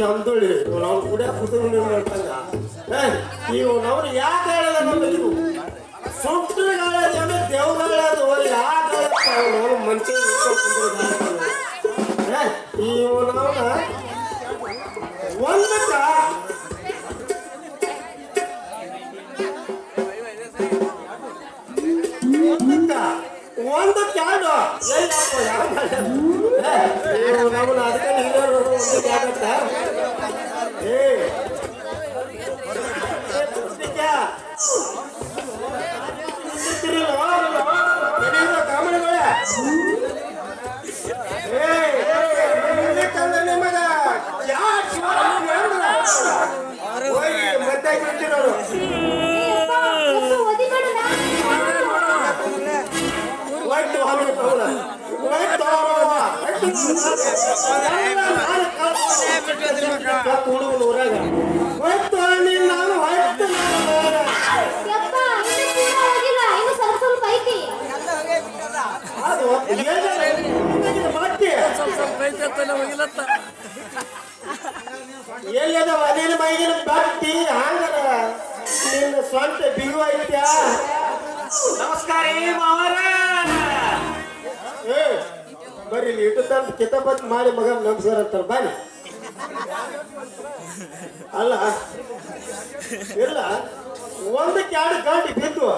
ಚಂದುಳಿ ನಾವು ಕುಡಿಯ ಏ ನೀವು ಇವ್ನವ್ರು ಯಾಕೆ ಹೇಳಲ್ಲ ಎಲ್ಲದ ಮನೇನ ಮೈಗಿನ ಬಟ್ಟಿ ಸ್ವಂತ ಬಿಗು ಐತ್ಯಾ ನಮಸ್ಕಾರ ಏ ಮಾವರ. ಬರ್ರಿ ಇಲ್ಲಿ ಇಟ್ಟು ತಂದು ಕಿತಾಪತ್ ಮಾಡಿ ಮಗ ನಮಸ್ಕಾರ ಅಂತಾರೆ ಬಾನಿ ಅಲ್ಲ, ಇಲ್ಲ. ಒಂದಕ್ಕೆ ಎರಡು ಗಾಡಿ ಬಿದ್ದು,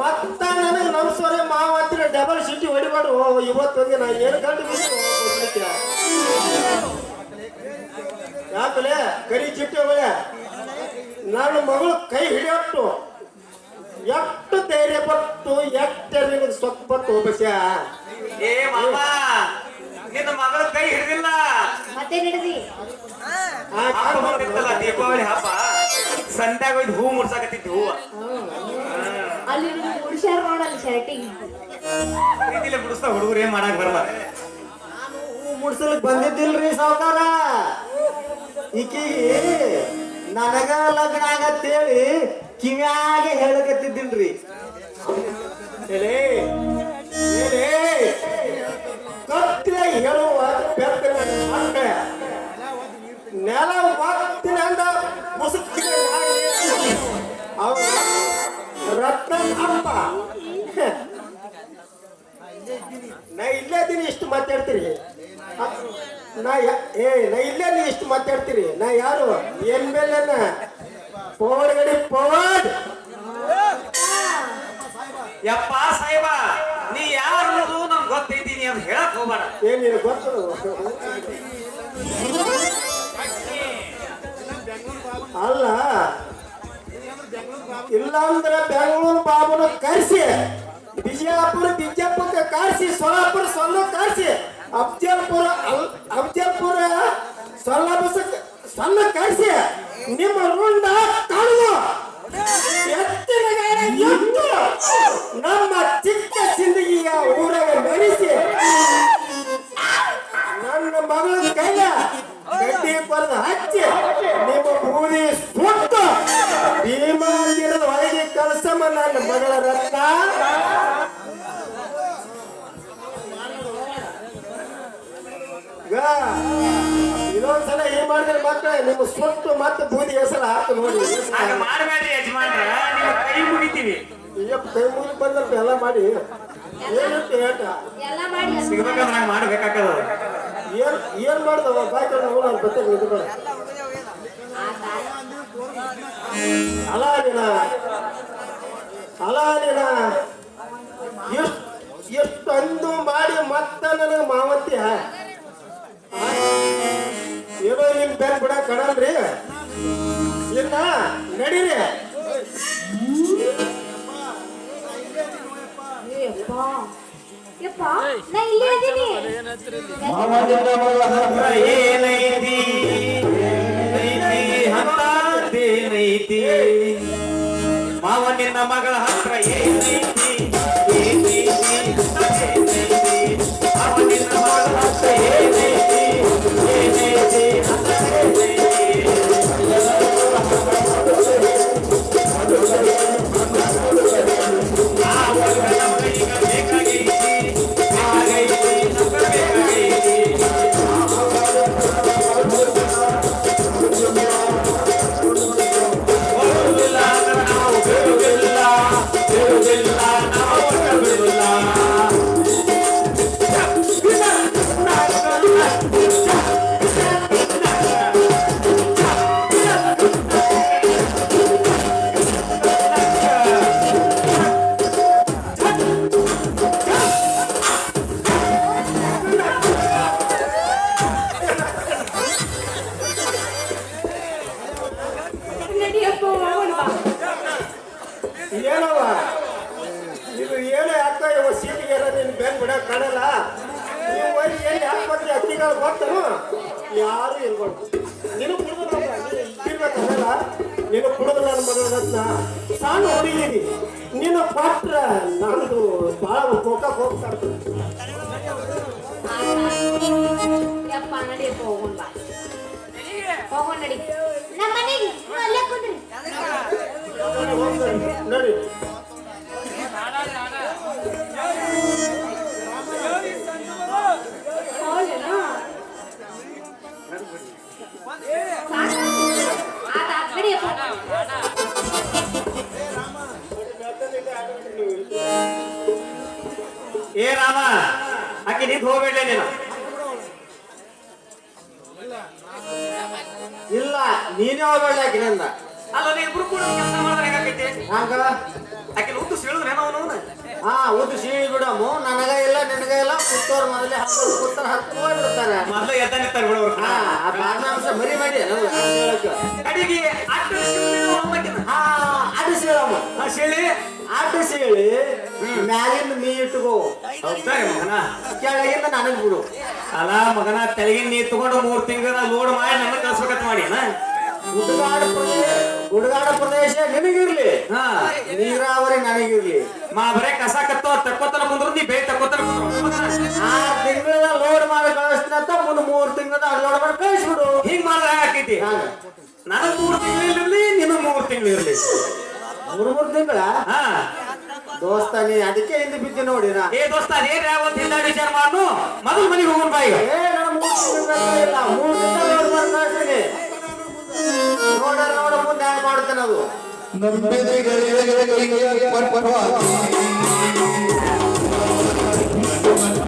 ಮತ್ತ ನನಗೆ ನಮಸ್ಕಾರ ಮಾವ ಅಂತೀರ ಡಬಲ್ ಸಿಟಿ ಹೊಡಿಬಾರ್ದು ಇವತ್ತೊಂದು ನಾ ಏನು ಗಂಟೆ ಬಿದ್ದು. ಯಾಕಲೆ? ಕರಿ ಚಿಟ್ಟೆ ಒಳ್ಳೆ. ನನ್ನ ಮಗಳು ಕೈ ಹಿಡಿಯಟ್ಟು. ಎಷ್ಟು ಧೈರ್ಯ ಪಟ್ಟು ಎಷ್ಟು ನಿನಗೆ ಸೊಪ್ಪತ್ತು ಹೋಗ್ಬಸ್ಯ ಏ ಮಾಮ ನಿನ್ನ ಮಗಳ ಕೈ ಹಿಡಿದಿಲ್ಲ. ಮತ್ತೆ ಹಿಡಿದಿ ಹಬ್ಬ ಬಂದಿತ್ತಲ್ಲ ದೀಪಾವಳಿ ಹಬ್ಬ. ಸಂತ್ಯಾಗ ಹೋಯ್ತು ಹೂ ಮುಡ್ಸಾಕತ್ತಿತ್ತು ಹೂವ. ಅಲ್ಲಿ ಹುಡ್ಸ್ಯಾರ ನೋಡಲ್ಲ ಶರ್ಟಿಂಗ್. ಬಿಡಿಸ್ತಾ ಹುಡುಗರು ಏನ್ ಮಾಡಕ್ ಬರಲ್ಲ ಮುಡ್ಸಲಿಕ್ ಬಂದಿದ್ದಿಲ್ರಿ ಸಾವುಕಾರ. ಈಕಿಗೆ ನನಗ ಲಗ್ನ ಆಗತ್ತೇಳಿ ಕಿವ್ಯಾಗೆ ಹೇಳಕತ್ತಿದ್ದಿಲ್ರಿ. ಮಾತಾಡ್ತೀರಿ? ನಾ ಏ ನಾ ಇಲ್ಲೇ ನೀ ಇಷ್ಟು ಮಾತಾಡ್ತೀರಿ? ನಾ ಯಾರು? ಎನ್ ಮೇಲೆ ಪವರ್ ಗಡಿ ಪವರ್ ಯಪ್ಪ ಸಾಹೇಬ ನೀ ಯಾರು ಅನ್ನೋದು ನಮ್ಗೆ ಗೊತ್ತಿದ್ದೀನಿ ಅಂತ ಹೇಳಕ್ ಹೋಗ್ಬೇಡ. ಏನ್ ನಿನಗೆ ಗೊತ್ತು? ಅಲ್ಲ ಇಲ್ಲಾಂದ್ರೆ ಬೆಂಗಳೂರು ಬಾಬುನ ಕರ್ಸಿ. ಬಿಜಾಪುರ ಬಿಜಾಪುರ ಕಾರ್ಸಿ, ಸೋಲಾಪುರ ಸೊಲ್ಲ ಕಾರ್ಸಿ. ಅಫ್ಜಲ್ಪುರ ಅಫ್ಜಲ್ಪುರ ಸೊಲ್ಲಾಪುರ ಸಣ್ಣ ಕರ್ಸಿ. ನಿಮ್ಮ ರುಂಡ ಕಾಣುವ ಎತ್ತಿನ ಎತ್ತು ನಮ್ಮ ಚಿಕ್ಕ ಸಿಂದಗಿಯ ಊರಾಗ ನಡೆಸಿ ನನ್ನ ಮಗಳ ಕೈಯ ಗಡ್ಡಿ ಪರದ ಹಚ್ಚಿ ನಿಮ್ಮ ಬೂದಿ ಸುಟ್ಟು ಭೀಮಾಗಿರದ ಒಳಗೆ ಕಲಸಮ್ಮ ನನ್ನ ಮಗಳ ರತ್ನ ಈಗ ಸಲ ಏನ್ ಮಾಡಿದ್ರೆ ಮಕ್ಕಳ ನಿಮ್ಮ ಸುಟ್ಟು ಮತ್ತೆ ಬೂದಿ ಹೆಸರು ಹಾಕಿ ನೋಡಿ. ಆಗ ಮಾಡಬೇಡ್ರಿ ಯಜಮಾನ್ರ. ನೀವು ಕೈ ಮುಗಿತೀವಿ. ಈಗ ಕೈ ಮುಗಿ ಬಂದ್ರೆ ಎಲ್ಲ ಮಾಡಿ. ಏನಂತ ಸಿಗ್ಬೇಕಂದ್ರೆ ಏನ್ ಏನ್ ಮಾಡ್ದವ? ಬಾಯ್ಕ ನೋಡ ಬರ್ತೇನೆ ಇದು ಬೇಡ ಅಲ ನೀನ. ಅಲ ನೀನ. ಎಷ್ಟು ಎಷ್ಟು ಅಂದು ಮಾಡಿ ಮತ್ತೆ ನನಗೆ ಮಾವತ್ತಿ ಏನೋ ನಿಮ್ ಬ್ಯಾಗ್ ಬಿಡ ಕಡಲ್ರಿ ಇಲ್ಲ ನಡೀರಿ. ಇಲ್ಲೇ ಏನೈತಿ ಹತ್ತಾದೇನೈತಿ ಮಾವ ನಿನ್ನ ಮಗಳ ಹತ್ರ ಏನೈತಿ ಯಾರು ಇರ್ಬಾರ್ದು ನೀನು ಇರ್ಬೇಕಲ್ಲ ನೀನು ಕುಡಿದ್ರ ನನ್ನ ಮಗಳನ್ನ ನಾನು ಹುಡುಗಿರಿ ನೀನು ಕೊಟ್ರ ನಂದು ಭಾಳ ಕೋಕಕ್ ಹೋಗ್ತಾ. ಯಪ್ಪ ನಡಿಯಪ್ಪ ಹೋಗೋಣ ಬಾ. ಹೋಗೋಣ ನಡಿ. ನಮ್ಮ ಮನೆಗೆ ನೀವು ಅಲ್ಲೇ ಕುಂದ್ರಿ ನೋಡಿ, ಹೋಗ್ಬೇಡ್ಲೆ ನೀನು. ಇಲ್ಲ ನೀನೇ ಹೋಗ್ಬೇಡ ಆಕಿನಿಂದ ಅಲ್ಲ ನೀ ಇಬ್ರು ಕೂಡ ಕೆಲಸ ಮಾಡಿದ್ರೆ ಹೆಂಗಾಕೈತಿ? ಹಂಗ? ಆಕೆ ಉತ್ತು ಸೀಳಿದ್ರೆ ಏನೋ ಅವನು ಹಾ ಉದ್ದು ಸೀಳಿ ಬಿಡಮು ನನಗ ಇಲ್ಲ ನಿನಗ ಇಲ್ಲ. ಕುತ್ತೋರ್ ಮೊದಲೇ ಹತ್ತು ಕುತ್ತರ ಹತ್ತು ಹೋಗ್ಬಿಡ್ತಾರೆ. ಮೊದ್ಲು ಎದ್ದ ಇರ್ತಾರೆ ಬಿಡೋರು ಹಾ ಆ ಬಾರ್ನಾಂಶ ಮರಿ ಮಾಡಿ ಅಡಿಗೆ ಸೀಳಿದ್ರೆ ಹಾ ಅಡು ಸೀಳಮ್ಮ ಆ ಸೀಳಿ ಅಡು ಸೀಳಿ ಮ್ಯಾಲಿಂದ ನೀ ಇಟ್ಕೋ. ಮಗನ? ಕೆಳಗಿಂದ ನನಗ್ ಬಿಡು. ಅಲ್ಲ ಮಗನ ತೆಳಗಿನ ನೀ ತಗೊಂಡು ಮೂರ್ ತಿಂಗಳ ಲೋಡ್ ಮಾಡಿ ನನ್ನ ಕಳ್ಸ್ಬೇಕಂತ ಮಾಡಿ ಏನ? ಗುಡ್ಗಾಡ ಪ್ರದೇಶ ಗುಡ್ಡಗಾಡ ಪ್ರದೇಶ ನಿನಗಿರ್ಲಿ. ಹಾ. ನೀರಾವರಿ ನನಗಿರ್ಲಿ. ಮಾ ಬರೇ ಕಸ ಕತ್ತೋ ತಕ್ಕೋತನ ಕುಂದ್ರು ನೀ ಬೇಗ ತಕ್ಕೋತನ. ಆರ್ ತಿಂಗಳ ಲೋಡ್ ಮಾಡಿ ಕಳಿಸ್ತೀನಿ ಅಂತ ಮುಂದ್ ಮೂರ್ ತಿಂಗಳ ಲೋಡ್ ಮಾಡಿ ಕಳಿಸ್ಬಿಡು. ಹಿಂಗ್ ಮಾಡಿದ್ರೆ ಹಾಕೈತಿ ನನಗ್ ಮೂರ್ ತಿಂಗಳು ಇರ್ಲಿ ನಿನ್ನ ಮೂರ್ ತಿಂಗಳಿರ್ಲಿ. ಮೂರ್ ಮೂರ್ ತಿಂಗಳ? ಹಾ. ದೋಸ್ತ ನೀ ಅದಕ್ಕೆ ಹಿಂದೆ ಬಿದ್ದಿ ನಾ. ಏ ದೋಸ್ತ ಏನ್ ಯಾವತ್ತು ಹಿಂದ ವಿಚಾರ ಮಾಡು. ಮೊದಲು ಮನೆಗೆ ಹೋಗೋಣ ಬಾಯಿ ಏ ನಾನು ಮೂರ್ ಇಲ್ಲ. ಮೂರ್ ನೋಡ ನೋಡ ಮುಂದೆ ಹ್ಯಾಂಗ ಮಾಡ್ತೇನೆ ಅದು. ಕೊಟ್ಟವಾಗಿ